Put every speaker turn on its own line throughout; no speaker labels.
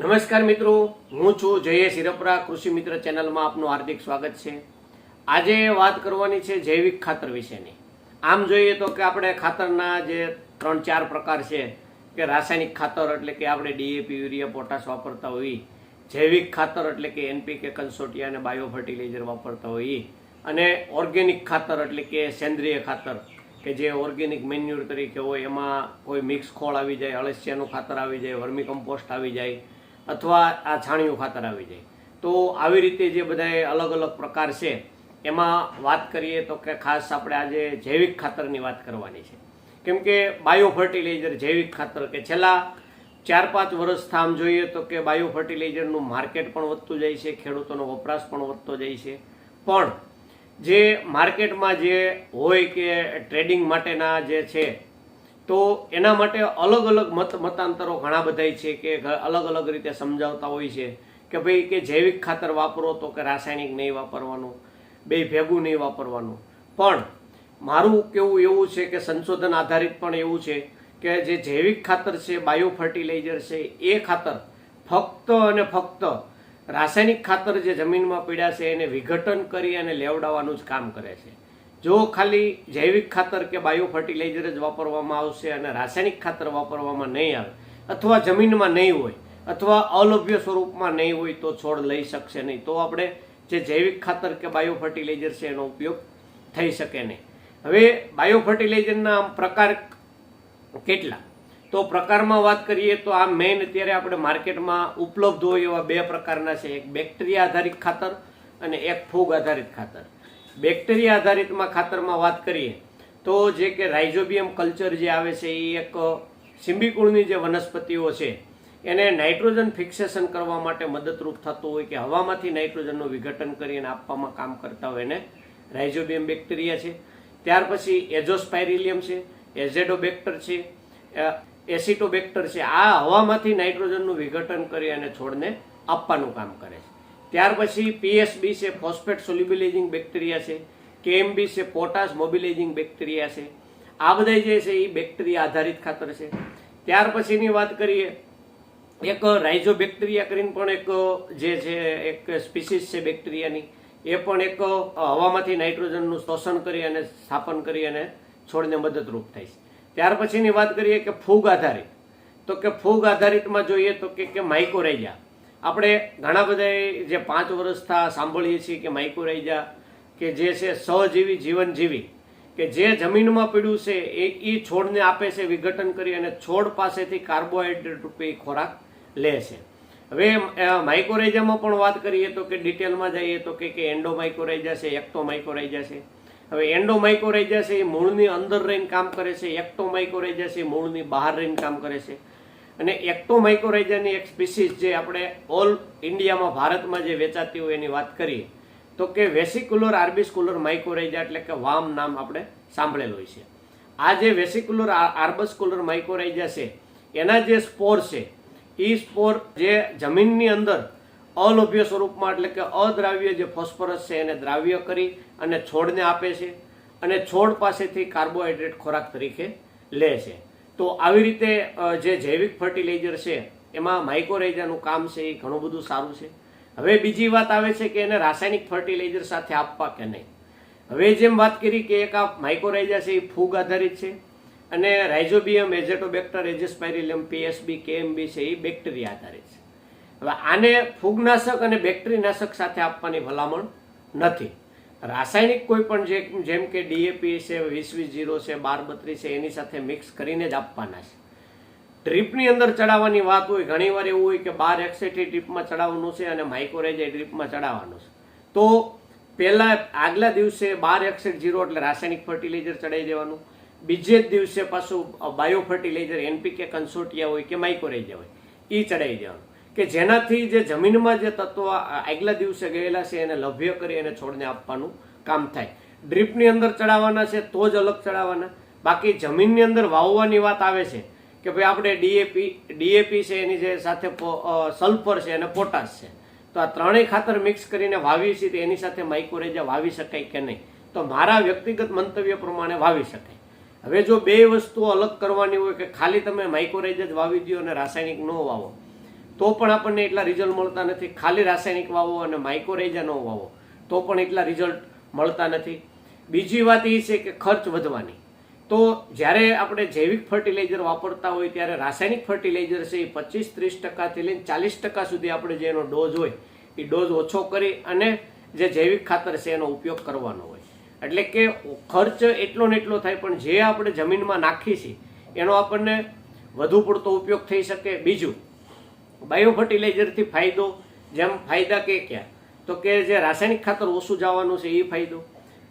નમસ્કાર મિત્રો, હું છું જય સિરપરા કૃષિ મિત્ર ચેનલમાં આપનું હાર્દિક સ્વાગત છે. આજે વાત કરવાની છે જૈવિક ખાતર વિશેની. આમ જોઈએ તો કે આપણે ખાતરના જે ત્રણ ચાર પ્રકાર છે, કે રાસાયણિક ખાતર એટલે કે આપણે ડીએપી, યુરિયા, પોટાશ વાપરતા હોઈએ, જૈવિક ખાતર એટલે કે એનપીકે કન્સોટિયા અને બાયો ફર્ટિલાઇઝર વાપરતા હોઈએ, અને ઓર્ગેનિક ખાતર એટલે કે સેન્દ્રિય ખાતર, કે જે ઓર્ગેનિક મેન્યુર તરીકે હોય, એમાં કોઈ મિક્સ ખોળ આવી જાય, અળસિયાનું ખાતર આવી જાય વર્મી કમ્પોસ્ટ આવી જાય અથવા આ છાણિયું ખાતર આવી જાય. તો આવી રીતે જે બધા અલગ અલગ પ્રકાર છે, એમાં વાત કરીએ તો કે ખાસ આપણે આજે જૈવિક ખાતરની વાત કરવાની છે. કેમ કે બાયો ફર્ટિલાઇઝર જૈવિક ખાતર કે છેલ્લા ચાર પાંચ વર્ષ આમ જોઈએ તો કે બાયો ફર્ટિલાઇઝરનું માર્કેટ પણ વધતું જાય છે, ખેડૂતોનો વપરાશ પણ વધતો જાય છે. પણ જે માર્કેટમાં જે હોય કે ટ્રેડિંગ માટેના જે છે તો એના માટે અલગ અલગ મત મતાંતરો ઘણા બધાય છે કે અલગ અલગ રીતે સમજાવતા હોય છે કે ભાઈ કે જૈવિક ખાતર વાપરો તો કે રાસાયણિક નહીં વાપરવાનું, બે ભેગું નહીં વાપરવાનું. પણ મારું કેવું એવું છે કે સંશોધન આધારિત પણ એવું છે કે જે જૈવિક ખાતર છે બાયો ફર્ટિલાઇઝર છે, એ ખાતર ફક્ત અને ફક્ત રાસાયણિક ખાતર જે જમીનમાં પીડ્યા છે એને વિઘટન કરી અને લેવડાવવાનું જ કામ કરે છે. જો ખાલી જૈવિક ખાતર કે બાયો ફર્ટિલાઇઝર જ વાપરવામાં આવશે અને રાસાયણિક ખાતર વાપરવામાં નહીં આવે, અથવા જમીનમાં નહીં હોય, અથવા અલભ્ય સ્વરૂપમાં નહીં હોય તો છોડ લઈ શકશે નહીં. તો આપણે જે જૈવિક ખાતર કે બાયો ફર્ટિલાઇઝર છે એનો ઉપયોગ થઈ શકે નહીં. હવે બાયો ફર્ટિલાઇઝરના પ્રકાર કેટલા? તો પ્રકારમાં વાત કરીએ તો આ મેઇન અત્યારે આપણે માર્કેટમાં ઉપલબ્ધ હોય એવા બે પ્રકારના છે. એક બેક્ટેરિયા આધારિત ખાતર અને એક ફૂગ આધારિત ખાતર. બેક્ટેરિયા આધારિતમાં ખાતરમાં વાત કરીએ, તો જે કે રાઇઝોબિયમ કલ્ચર જે આવે છે, એ એક સિંબીકુળની જે વનસ્પતિઓ છે, એને નાઇટ્રોજન ફિક્સેશન કરવા માટે મદદરૂપ થતું હોય કે હવામાંથી નાઇટ્રોજનનું વિઘટન કરીને આપવામાં કામ કરતા હોય એને રાઇઝોબિયમ બેક્ટેરિયા છે. ત્યાર પછી એઝોસ્પાયરિલિયમ છે એઝેડોબેક્ટર છે એસિટોબેક્ટર છે. આ હવામાંથી નાઇટ્રોજનનું વિઘટન કરી અને છોડને આપવાનું કામ કરે છે. ત્યાર પછી પીએસબી છે, ફોસ્ફેટ સોલ્યુબિલાઇઝિંગ બેક્ટેરિયા છે કેએમબી છે, પોટાશ મોબિલાઇઝિંગ બેક્ટેરિયા છે. આ બધા જે છે એ બેક્ટેરિયા આધારિત ખાતર છે. ત્યાર પછીની વાત કરીએ, એક રાઇઝો બેક્ટેરિયા કરીને પણ એક જે છે, એક સ્પીસીસ છે બેક્ટેરિયાની, એ પણ એક હવામાંથી નાઇટ્રોજનનું શોષણ કરી અને સ્થાપન કરી અને છોડને મદદરૂપ થાય છે. ત્યાર પછીની વાત કરીએ કે ફૂગ આધારિત. તો કે ફૂગ આધારિતમાં જોઈએ તો કે માઇકોરાઇઝા આપણે ઘણા બધા જે પાંચ વર્ષથી સાંભળીએ છીએ કે માઇકોરાઇઝા કે જે છે સહજીવી જીવન જીવી, કે જે જમીનમાં પીડ્યું છે એ એ છોડને આપે છે વિઘટન કરી અને છોડ પાસેથી કાર્બોહાઈડ્રેટ રૂપે ખોરાક લે છે. હવે માઇકોરાઇઝામાં પણ વાત કરીએ તો કે ડિટેલમાં જઈએ તો કે કે એન્ડોમાઇકોરાઇઝા છે એક્ટોમાઇકોરાઇઝા છે. હવે એન્ડોમાઇકોરાઇઝા છે એ મૂળની અંદર રહીને કામ કરે છે એક્ટોમાઇકોરાઇઝા છે મૂળની બહાર રહીને કામ કરે છે. અને એક્ટોમાઇકોરાઇઝાની એક સ્પીસીસ જે આપણે ઓલ ઇન્ડિયામાં ભારતમાં જે વેચાતી હોય એની વાત કરીએ, તો કે વેસિક્યુલર આર્બિસ્કુલર માઇકોરાઇઝા એટલે કે વામ નામ આપણે સાંભળેલું હોય છે. આ જે વેસિક્યુલર આર્બસ્કુલર માઇકોરાઇઝા છે, એના જે સ્પોર છે, એ સ્પોર જે જમીનની અંદર અલોભ્ય સ્વરૂપમાં એટલે કે અદ્રાવ્ય જે ફોસ્ફરસ છે એને દ્રાવ્ય કરી અને છોડને આપે છે અને છોડ પાસેથી કાર્બોહાઈડ્રેટ ખોરાક તરીકે લે છે. તો આવી રીતે જે જૈવિક ફર્ટિલાઇઝર છે, એમાં માઇકોરાઇઝાનું કામ છે, એ ઘણું બધું સારું છે. હવે બીજી વાત આવે છે કે એને રાસાયણિક ફર્ટિલાઇઝર સાથે આપવા કે નહીં? હવે જેમ વાત કરી કે એક આ માઇકોરાઇઝા છે, એ ફૂગ આધારિત છે, અને રાઇઝોબિયમ એજેટોબેક્ટર એજેસ્પાયરિલિયમ પીએસબી કેએમબી છે, એ બેક્ટેરિયા આધારિત છે. હવે આને ફૂગનાશક અને બેક્ટેરિયાનાશક સાથે આપવાની ભલામણ નથી. રાસાયણિક કોઈ પણ જે જેમ કે ડીએપી છે, વીસ વીસ જીરો છે, બાર બત્રીસ છે, એની સાથે મિક્સ કરીને જ આપવાના છે. ડ્રીપની અંદર ચડાવવાની વાત હોય ઘણી વાર એવું હોય કે બાર એક્સેટી ડ્રીપમાં ચડાવવાનું છે અને માઇક્રોરેજ ડ્રીપમાં ચડાવવાનું છે. તો પહેલાં આગલા દિવસે બાર એક્સેટ જીરો એટલે રાસાયણિક ફર્ટિલાઇઝર ચડાવી દેવાનું. બીજે જ દિવસે પાછું બાયો ફર્ટિલાઇઝર એનપીકે કન્સોટિયા હોય કે માઇક્રોરેજ હોય એ ચડાવી દેવાનું. કે જેનાથી જે જમીનમાં જે તત્વો આગલા દિવસે ગયેલા છે એને લભ્ય કરી અને છોડને આપવાનું કામ થાય. ડ્રીપની અંદર ચડાવવાના છે તો જ અલગ ચડાવવાના. બાકી જમીનની અંદર વાવવાની વાત આવે છે કે ભાઈ આપણે ડીએપી ડીએપી છે, એની જે સાથે સલ્ફર છે અને પોટાશ છે. તો આ ત્રણેય ખાતર મિક્સ કરીને વાવીએ છીએ તો એની સાથે માઇક્રોરેજા વાવી શકાય કે નહીં? તો મારા વ્યક્તિગત મંતવ્ય પ્રમાણે વાવી શકાય. હવે જો બે વસ્તુઓ અલગ કરવાની હોય કે ખાલી તમે માઇક્રોરેજ જ વાવી દો અને રાસાયણિક ન વાવો તો પણ આપણને એટલા રિઝલ્ટ મળતા નથી. ખાલી રાસાયણિક વાવો અને માઇક્રોરેજાનો વાવો. તો પણ એટલા રિઝલ્ટ મળતા નથી. બીજી વાત એ છે કે ખર્ચ વધવાની. તો જ્યારે આપણે જૈવિક ફર્ટિલાઇઝર વાપરતા હોય, ત્યારે રાસાયણિક ફર્ટિલાઇઝર છે એ પચીસ ત્રીસ ટકાથી લઈને ચાલીસ ટકા સુધી આપણે જે એનો ડોઝ હોય, એ ડોઝ ઓછો કરી અને જે જૈવિક ખાતર છે એનો ઉપયોગ કરવાનો હોય. એટલે કે ખર્ચ એટલો ને એટલો થાય, પણ જે આપણે જમીનમાં નાખીએ છીએ એનો આપણને વધુ પડતો ઉપયોગ થઈ શકે. બીજું બાયો ફર્ટિલાઇઝરથી ફાયદો, જેમ ફાયદા કે ક્યાં? તો કે જે રાસાયણિક ખાતર ઓછું જવાનું છે એ ફાયદો.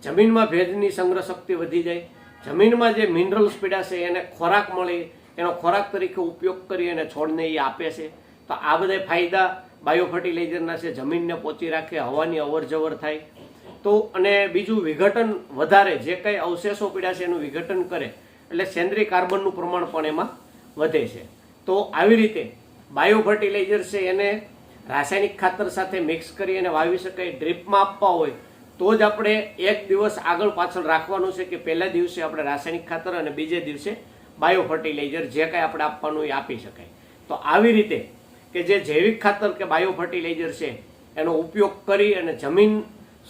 જમીનમાં ભેજની સંગ્રહ શક્તિ વધી જાય. જમીનમાં જે મિનરલ્સ પીડા છે એને ખોરાક મળે, એનો ખોરાક તરીકે ઉપયોગ કરી અને છોડને એ આપે છે. તો આ બધા ફાયદા બાયો ફર્ટિલાઇઝરના છે, જમીનને પોચી રાખે, હવાની અવરજવર થાય. તો અને બીજું વિઘટન વધારે, જે કંઈ અવશેષો પીડા છે એનું વિઘટન કરે, એટલે સેન્દ્રીય કાર્બનનું પ્રમાણ પણ એમાં વધે છે. તો આવી રીતે બાયો ફર્ટિલાઇઝર છે એને રાસાયણિક ખાતર સાથે મિક્સ કરી અને વાવી શકાય ડ્રીપમાં આપવા હોય, તો જ આપણે એક દિવસ આગળ પાછળ રાખવાનું છે કે પહેલા દિવસે આપણે રાસાયણિક ખાતર અને બીજે દિવસે બાયોફર્ટિલાઇઝર જે કાંઈ આપણે આપવાનું એ આપી શકાય. તો આવી રીતે કે જે જૈવિક ખાતર કે બાયો ફર્ટિલાઇઝર છે, એનો ઉપયોગ કરી અને જમીન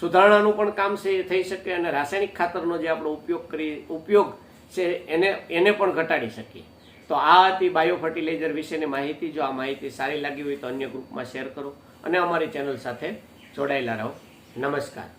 સુધારણાનું પણ કામ છે એ થઈ શકે અને રાસાયણિક ખાતરનો જે આપણો ઉપયોગ કરી, ઉપયોગ છે એને એને પણ ઘટાડી શકીએ. તો આ હતી બાયો ફર્ટિલાઇઝર વિશેની માહિતી. જો આ માહિતી સારી લાગી હોય તો અન્ય ગ્રુપમાં શેર કરો અને અમારી ચેનલ સાથે જોડાયેલા રહો. નમસ્કાર.